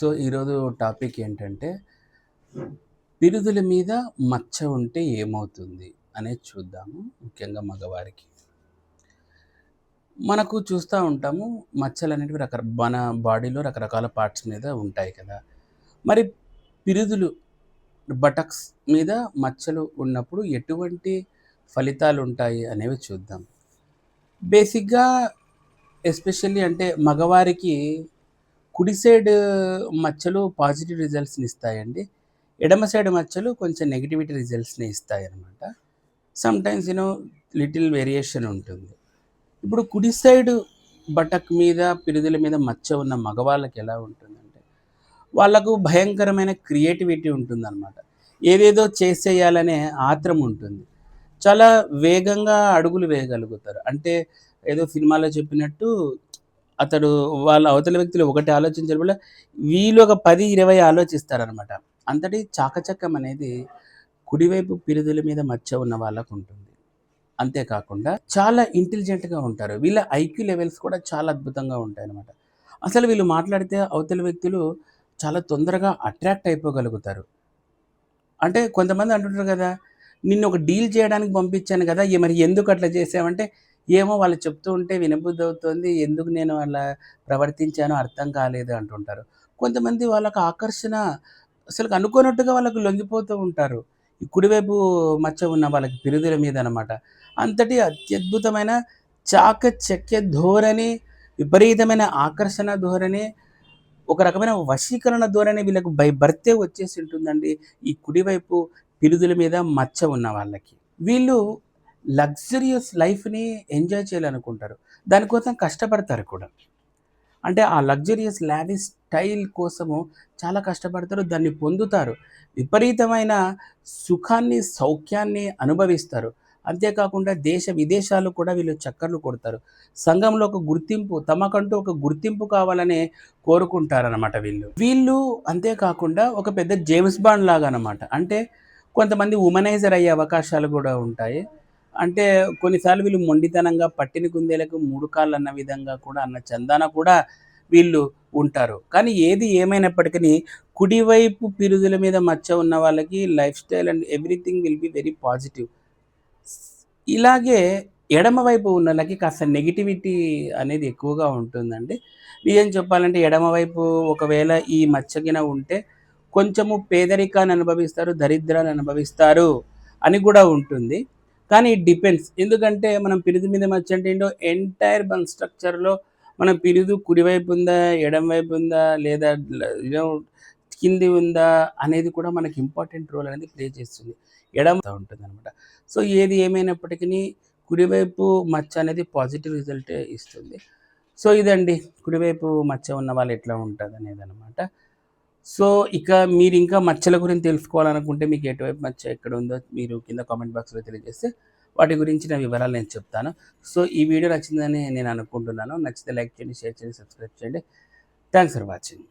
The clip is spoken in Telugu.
సో ఈరోజు టాపిక్ ఏంటంటే పిరుదుల మీద మచ్చ ఉంటే ఏమవుతుంది అనేది చూద్దాము ముఖ్యంగా మగవారికి. మనకు చూస్తూ ఉంటాము మచ్చలు అనేటివి రక మన బాడీలో రకరకాల పార్ట్స్ మీద ఉంటాయి కదా. మరి పిరుదులు బటక్స్ మీద మచ్చలు ఉన్నప్పుడు ఎటువంటి ఫలితాలు ఉంటాయి అనేవి చూద్దాం. బేసిక్గా ఎస్పెషల్లీ అంటే మగవారికి కుడి సైడ్ మచ్చలు పాజిటివ్ రిజల్ట్స్ని ఇస్తాయండి. ఎడమ సైడ్ మచ్చలు కొంచెం నెగిటివిటీ రిజల్ట్స్ని ఇస్తాయి అనమాట సమ్టైమ్స్ యూనో లిటిల్ వేరియేషన్ ఉంటుంది. ఇప్పుడు కుడి సైడ్ బటక్ మీద పిరుదుల మీద మచ్చ ఉన్న మగవాళ్ళకి ఎలా ఉంటుందంటే వాళ్ళకు భయంకరమైన క్రియేటివిటీ ఉంటుందన్నమాట. ఏదేదో చేసేయాలనే ఆత్రం ఉంటుంది. చాలా వేగంగా అడుగులు వేయగలుగుతారు. అంటే ఏదో సినిమాలో చెప్పినట్టు అతడు వాళ్ళ అవతల వ్యక్తులు ఒకటి ఆలోచించడం వల్ల వీళ్ళు ఒక పది ఇరవై ఆలోచిస్తారనమాట అంతటి చాకచక్యం అనేది కుడివైపు పిరుదుల మీద మచ్చ ఉన్న వాళ్ళకు ఉంటుంది. అంతేకాకుండా చాలా ఇంటెలిజెంట్గా ఉంటారు. వీళ్ళ ఐక్యూ లెవెల్స్ కూడా చాలా అద్భుతంగా ఉంటాయి అనమాట అసలు వీళ్ళు మాట్లాడితే అవతల వ్యక్తులు చాలా తొందరగా అట్రాక్ట్ అయిపోగలుగుతారు. అంటే కొంతమంది అంటుంటారు కదా నిన్ను ఒక డీల్ చేయడానికి పంపించాను కదా మరి ఎందుకు అట్లా చేసావంటే ఏమో వాళ్ళు చెప్తూ ఉంటే వినబుద్ధి అవుతుంది ఎందుకు నేను అలా ప్రవర్తించానో అర్థం కాలేదు అంటుంటారు. కొంతమంది వాళ్ళకు ఆకర్షణ అసలు అనుకోనట్టుగా వాళ్ళకు లొంగిపోతూ ఉంటారు. ఈ కుడివైపు మచ్చ ఉన్న వాళ్ళకి పిరుదుల మీద అనమాట అంతటి అత్యద్భుతమైన చాకచక్య ధోరణి విపరీతమైన ఆకర్షణ ధోరణి ఒక రకమైన వశీకరణ ధోరణి వీళ్ళకు బై బర్తే వచ్చేసి ఉంటుందండి. ఈ కుడివైపు పిరుదుల మీద మచ్చ ఉన్న వాళ్ళకి. వీళ్ళు లగ్జరియస్ లైఫ్ని ఎంజాయ్ చేయాలనుకుంటారు. దానికోసం కష్టపడతారు కూడా. అంటే ఆ లగ్జరియస్ లావిష్ స్టైల్ కోసము చాలా కష్టపడతారు దాన్ని పొందుతారు. విపరీతమైన సుఖాన్ని సౌఖ్యాన్ని అనుభవిస్తారు. అంతేకాకుండా దేశ విదేశాలు కూడా వీళ్ళు చక్కర్లు కొడతారు. సంఘంలో ఒక గుర్తింపు తమకంటూ ఒక గుర్తింపు కావాలని కోరుకుంటారనమాట వీళ్ళు. వీళ్ళు అంతేకాకుండా ఒక పెద్ద జేమ్స్ బాండ్ లాగా అనమాట అంటే కొంతమంది ఉమనైజర్ అయ్యే అవకాశాలు కూడా ఉంటాయి. అంటే కొన్నిసార్లు వీళ్ళు మొండితనంగా పట్టిన కుందేలకు మూడు కాళ్ళు అన్న విధంగా కూడా అన్న చందాన కూడా వీళ్ళు ఉంటారు. కానీ ఏది ఏమైనప్పటికీ కుడివైపు పిరుదుల మీద మచ్చ ఉన్న వాళ్ళకి lifestyle and everything will be very positive. ఇలాగే ఎడమ వైపు ఉన్న వాళ్ళకి కాస్త నెగిటివిటీ అనేది ఎక్కువగా ఉంటుందండి. నిజం చెప్పాలంటే ఎడమవైపు ఒకవేళ ఈ మచ్చగిన ఉంటే కొంచెము పేదరికాన్ని అనుభవిస్తారు దరిద్రాన్ని అనుభవిస్తారు అని కూడా ఉంటుంది. కానీ ఇట్ డిపెండ్స్ ఎందుకంటే మనం పిరుదు మీద మచ్చ అంటే ఏంటో ఎంటైర్ మన స్ట్రక్చర్లో మన పిరుదు కుడివైపు ఉందా ఎడం వైపు ఉందా లేదా కింది ఉందా అనేది కూడా మనకి ఇంపార్టెంట్ రోల్ అనేది ప్లే చేస్తుంది. ఎడం ఉంటుంది అనమాట సో ఏది ఏమైనప్పటికీ కుడివైపు మచ్చ అనేది పాజిటివ్ రిజల్ట్ ఇస్తుంది. సో ఇదండి. కుడివైపు మచ్చ ఉన్న వాళ్ళు ఎట్లా ఉంటుంది అనేది అనమాట సో ఇక మీరు ఇంకా మచ్చల గురించి తెలుసుకోవాలనుకుంటే మీకు ఎటువైపు మచ్చ ఎక్కడ ఉందో మీరు కింద కామెంట్ బాక్స్లో తెలియజేస్తే వాటి గురించిన వివరాలు నేను చెప్తాను. సో ఈ వీడియో నచ్చిందని నేను అనుకుంటున్నాను. నచ్చితే లైక్ చేయండి షేర్ చేయండి సబ్స్క్రైబ్ చేయండి. Thanks for watching.